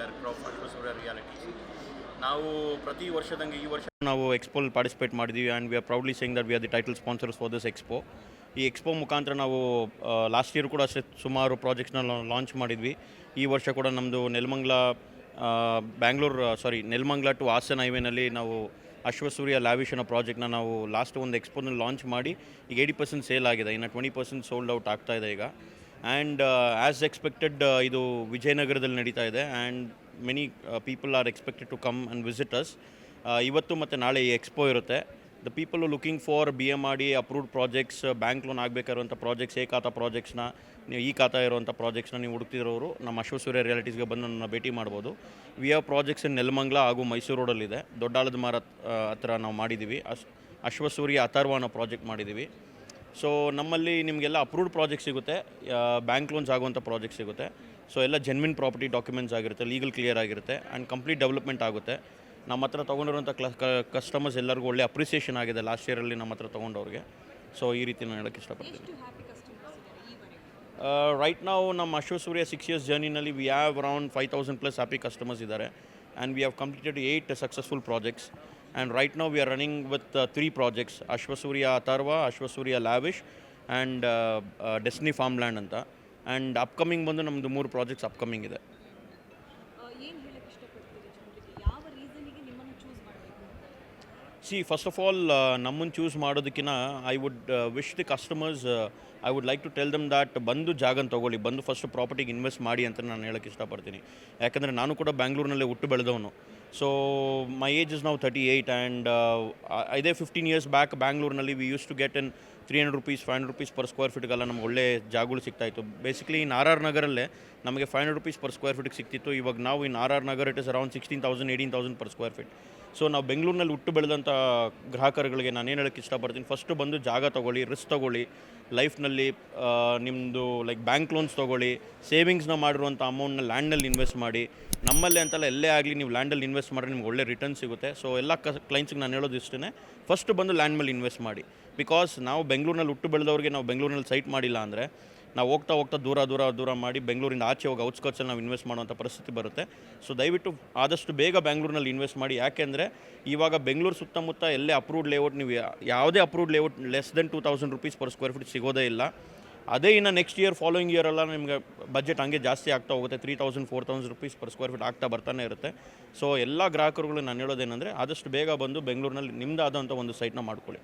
Director of Ashwasurya realities ನಾವು ಪ್ರತಿ ವರ್ಷದಂಗೆ ಈ ವರ್ಷ ನಾವು ಎಕ್ಸ್ಪೋಲ್ ಪಾರ್ಟಿಸಿಪೇಟ್ ಮಾಡಿದ್ದೀವಿ and we are proudly saying that we are the title sponsors for this expo ಈ ಎಕ್ಸ್ಪೋ ಮುಖಾಂತರ ನಾವು ಲಾಸ್ಟ್ ಇಯರ್ ಕೂಡ ಅಷ್ಟೇ ಸುಮಾರು ಪ್ರಾಜೆಕ್ಟ್ಸ್ನ ಲಾಂಚ್ ಮಾಡಿದ್ವಿ. ಈ ವರ್ಷ ಕೂಡ ನಮ್ಮದು ನೆಲಮಂಗ್ಲ ಬ್ಯಾಂಗ್ಳೂರು ಸಾರಿ ನೆಲಮಂಗ್ಲ ಟು ಹಾಸನ್ ಹೈವೇನಲ್ಲಿ ನಾವು ಅಶ್ವಸೂರ್ಯ ಲ್ಯಾವಿಶ್ ಅನ್ನೋ ಪ್ರಾಜೆಕ್ಟ್ನ ನಾವು ಲಾಸ್ಟ್ ಒಂದು ಎಕ್ಸ್ಪೋನಲ್ಲಿ ಲಾಂಚ್ ಮಾಡಿ, ಈಗ ಏಯ್ಟಿ ಪರ್ಸೆಂಟ್ ಸೇಲ್ ಆಗಿದೆ. ಇನ್ನು ಟ್ವೆಂಟಿ ಪರ್ಸೆಂಟ್ ಸೋಲ್ಡ್ ಔಟ್ ಆಗ್ತಾ ಇದೆ ಈಗ. ಆ್ಯಂಡ್ ಆ್ಯಸ್ ಎಕ್ಸ್ಪೆಕ್ಟೆಡ್ ಇದು ವಿಜಯನಗರದಲ್ಲಿ ನಡೀತಾ ಇದೆ. And many people are expected to come and visit us ಇವತ್ತು ಮತ್ತು ನಾಳೆ ಈ ಎಕ್ಸ್ಪೋ ಇರುತ್ತೆ. The people looking for B M R D approved projects bank loan ಆಗಬೇಕಾಗಿರುವಂಥ projects A khata ಪ್ರಾಜೆಕ್ಟ್ಸ್ನ ನೀವು ಈ ಖಾತಾ ಇರುವಂಥ ಪ್ರಾಜೆಕ್ಟ್ಸ್ನ ನೀವು ಹುಡುಕ್ತಿರೋರು, ನಮ್ಮ ಅಶ್ವಸೂರ್ಯ ರಿಯಾಲಿಟೀಸ್ಗೆ ಬಂದು ನನ್ನ ಭೇಟಿ ಮಾಡ್ಬೋದು. We have projects in Nelamangala ಹಾಗೂ ಮೈಸೂರು ರೋಡಲ್ಲಿದೆ ದೊಡ್ಡಾಳದ ಮರ ಹತ್ರ ನಾವು ಮಾಡಿದ್ದೀವಿ. ಅಶ್, ಅಶ್ವಸೂರ್ಯ ಅಥರ್ವ ಅನ್ನೋ ಪ್ರಾಜೆಕ್ಟ್ ಮಾಡಿದ್ದೀವಿ. ಸೊ ನಮ್ಮಲ್ಲಿ ನಿಮಗೆಲ್ಲ ಅಪ್ರೂವ್ಡ್ ಪ್ರಾಜೆಕ್ಟ್ ಸಿಗುತ್ತೆ. ಬ್ಯಾಂಕ್ ಲೋನ್ಸ್ ಆಗುವಂಥ ಪ್ರಾಜೆಕ್ಟ್ ಸಿಗುತ್ತೆ. ಸೊ ಎಲ್ಲ ಜೆನ್ವಿನ್ ಪ್ರಾಪರ್ಟಿ ಡಾಕ್ಯುಮೆಂಟ್ಸ್ ಆಗಿರುತ್ತೆ ಲೀಗಲ್ ಕ್ಲಿಯರ್ ಆಗಿರುತ್ತೆ ಆ್ಯಂಡ್ ಕಂಪ್ಲೀಟ್ ಡೆವಲಪ್ಮೆಂಟ್ ಆಗುತ್ತೆ. ನಮ್ಮ ಹತ್ರ ತೊಗೊಂಡಿರುವಂಥ ಕ್ಲ ಕಸ್ಟಮರ್ಸ್ ಎಲ್ಲರಿಗೂ ಒಳ್ಳೆ ಅಪ್ರಿಸಿಯೇಷನ್ ಆಗಿದೆ ಲಾಸ್ಟ್ ಇಯರಲ್ಲಿ ನಮ್ಮ ಹತ್ರ ತೊಗೊಂಡವ್ರಿಗೆ. ಸೊ ಈ ರೀತಿ ನಾನು ಹೇಳೋಕ್ಕೆ ಇಷ್ಟಪಡ್ತೀನಿ. ರೈಟ್ ನಾವು ನಮ್ಮ Ashwasurya six years ಜರ್ನಿನಲ್ಲಿ we have around five thousand plus happy customers ಇದ್ದಾರೆ. And we have completed eight successful projects and right ನಾವು we are running with three projects Ashwasurya Atharva Ashwasurya lavish and ಡೆಸ್ನಿ farm land ಅಂತ. And upcoming ಬಂದು ನಮ್ಮದು ಮೂರು projects upcoming ಇದೆ. See first of all ನಮ್ಮನ್ನು choose ಮಾಡೋದಕ್ಕಿಂತ I would wish the customers I would like to tell them that ಬಂದು ಜಾಗನ ತೊಗೊಳ್ಳಿ ಬಂದು ಫಸ್ಟ್ ಪ್ರಾಪರ್ಟಿಗೆ ಇನ್ವೆಸ್ಟ್ ಮಾಡಿ ಅಂತ ನಾನು ಹೇಳೋಕ್ಕೆ ಇಷ್ಟಪಡ್ತೀನಿ. ಯಾಕಂದರೆ ನಾನು ಕೂಡ ಬ್ಯಾಂಗ್ಳೂರಿನಲ್ಲೇ ಹುಟ್ಟು ಬೆಳೆದವನು. So my age is now 38 and uh, either 15 years back Bangalore Nali we used to get in three hundred rupees five hundred rupees per square ಫೀಟ್ಗೆಲ್ಲ ನಮ್ಗೆ ಒಳ್ಳೆ ಜಾಗಗಳು ಸಿಗ್ತಾಯಿತ್ತು ಬೇಸಿಕಲಿ ಇನ್ ಆರ್ ಆರ್ ನಗರಲ್ಲೇ ನಮಗೆ five hundred rupees per square ಫೀಟ್ಗೆ ಸಿಗ್ತಿತ್ತು. ಇವಾಗ ನಾವು in R R Nagar it is around sixteen thousand eighteen thousand per square feet so ನಾವು ಬೆಂಗಳೂರಿನಲ್ಲಿ ಹುಟ್ಟು ಬೆಳೆದಂಥ ಗ್ರಾಹಕರುಗಳಿಗೆ ನಾನು ಏನು ಹೇಳೋಕ್ಕೆ ಇಷ್ಟಪಡ್ತೀನಿ ಫಸ್ಟು ಬಂದು ಜಾಗ ತೊಗೊಳ್ಳಿ ರಿಸ್ಕ್ ತೊಗೊಳ್ಳಿ ಲೈಫ್ನಲ್ಲಿ ನಿಮ್ಮದು ಲೈಕ್ ಬ್ಯಾಂಕ್ ಲೋನ್ಸ್ ತೊಗೊಳ್ಳಿ ಸೇವಿಂಗ್ಸ್ನ ಮಾಡಿರುವಂಥ ಅಮೌಂಟ್ನ ಲ್ಯಾಂಡ್ನಲ್ಲಿ ಇನ್ವೆಸ್ಟ್ ಮಾಡಿ, ನಮ್ಮಲ್ಲೇ ಅಂತಲ್ಲ ಎಲ್ಲೇ ಆಗಲಿ ನೀವು ಲ್ಯಾಂಡಲ್ಲಿ ಇನ್ವೆಸ್ಟ್ ಮಾಡಿದ್ರೆ ನಿಮ್ಗೆ ಒಳ್ಳೆ ರಿಟರ್ನ್ ಸಿಗುತ್ತೆ. ಸೊ ಎಲ್ಲ ಕ ಕ್ಲೈಂಟ್ಸ್ಗೆ ನಾನು ಹೇಳೋದು ಇಷ್ಟೇ ಫಸ್ಟ್ ಬಂದು ಲ್ಯಾಂಡ್ ಮೇಲೆ ಇನ್ವೆಸ್ಟ್ ಮಾಡಿ. ಬಿಕಾಸ್ ನಾವು ಬೆಂಗಳೂರಿನಲ್ಲಿ ಹುಟ್ಟು ಬೆಳೆದವ್ರಿಗೆ ನಾವು ಬೆಂಗಳೂರಿನಲ್ಲಿ ಸೈಟ್ ಮಾಡಿಲ್ಲ ಅಂದರೆ ನಾವು ಹೋಗ್ತಾ ಹೋಗ್ತಾ ದೂರ ದೂರ ದೂರ ಮಾಡಿ ಬೆಂಗಳೂರಿಂದ ಆಚೆ ಹೋಗಿ ಔಟ್ಸ್ಕಟ್ಸಲ್ಲಿ ನಾವು ಇನ್ವೆಸ್ಟ್ ಮಾಡುವಂಥ ಪರಿಸ್ಥಿತಿ ಬರುತ್ತೆ. ಸೊ ದಯವಿಟ್ಟು ಆದಷ್ಟು ಬೇಗ ಬೆಂಗಳೂರಿನಲ್ಲಿ ಇನ್ವೆಸ್ಟ್ ಮಾಡಿ. ಯಾಕೆಂದರೆ ಇವಾಗ ಬೆಂಗಳೂರು ಸುತ್ತಮುತ್ತ ಎಲ್ಲೇ ಅಪ್ರೂವ್ಡ್ ಲೇಔಟ್ ನೀವು ಯಾವುದೇ approved layout less than two thousand rupees per square feet ಸಿಗೋದೇ ಇಲ್ಲ. ಅದೇ ಇನ್ನು ನೆಕ್ಸ್ಟ್ ಇಯರ್ ಫಾಲೋಯಿಂಗ್ ಇಯರ್ ಎಲ್ಲ ನಿಮಗೆ ಬಜೆಟ್ ಹಂಗೆ ಜಾಸ್ತಿ ಆಗ್ತಾ ಹೋಗುತ್ತೆ. Three thousand four thousand rupees per square feet ಆಗ್ತಾ ಬರ್ತಾನೆ ಇರುತ್ತೆ. ಸೊ ಎಲ್ಲ ಗ್ರಾಹಕರುಗಳು ನಾನು ಹೇಳೋದೇನೆಂದರೆ ಆದಷ್ಟು ಬೇಗ ಬಂದು ಬೆಂಗಳೂರಿನಲ್ಲಿ ನಿಮ್ಮದಾದಂಥ ಒಂದು ಸೈಟ್ನ ಮಾಡ್ಕೊಳ್ಳಿ.